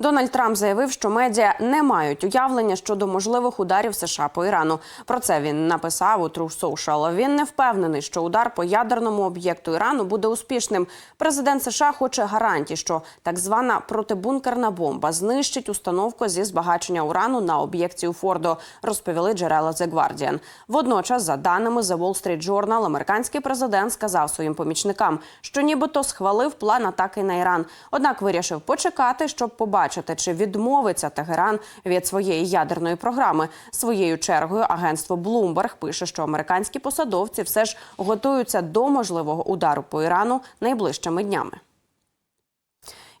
Дональд Трамп заявив, що медіа не мають уявлення щодо можливих ударів США по Ірану. Про це він написав у True Social. Він не впевнений, що удар по ядерному об'єкту Ірану буде успішним. Президент США хоче гарантій, що так звана протибункерна бомба знищить установку зі збагачення урану на об'єкті у Фордо. Розповіли джерела The Guardian. Водночас, за даними The Wall Street Journal, американський президент сказав своїм помічникам, що нібито схвалив план атаки на Іран. Однак вирішив почекати, щоб побачити, чи відмовиться Тегеран від своєї ядерної програми. Своєю чергою агентство Bloomberg пише, що американські посадовці все ж готуються до можливого удару по Ірану найближчими днями.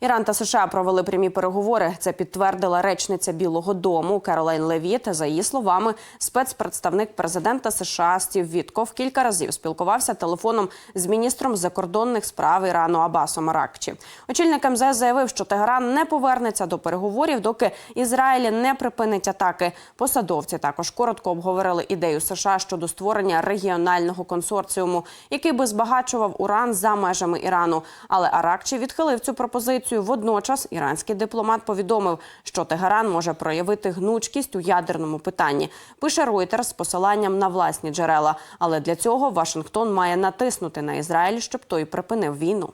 Іран та США провели прямі переговори. Це підтвердила речниця Білого Дому Керолайн Левіт. За її словами, спецпредставник президента США Стів Вітков кілька разів спілкувався телефоном з міністром закордонних справ Ірану Абасом Аракчі. Очільник МЗС заявив, що Тегеран не повернеться до переговорів, доки Ізраїль не припинить атаки. Посадовці також коротко обговорили ідею США щодо створення регіонального консорціуму, який би збагачував уран за межами Ірану. Але Аракчі відхилив цю пропозицію. Водночас іранський дипломат повідомив, що Тегеран може проявити гнучкість у ядерному питанні. Пише Reuters з посиланням на власні джерела. Але для цього Вашингтон має натиснути на Ізраїль, щоб той припинив війну.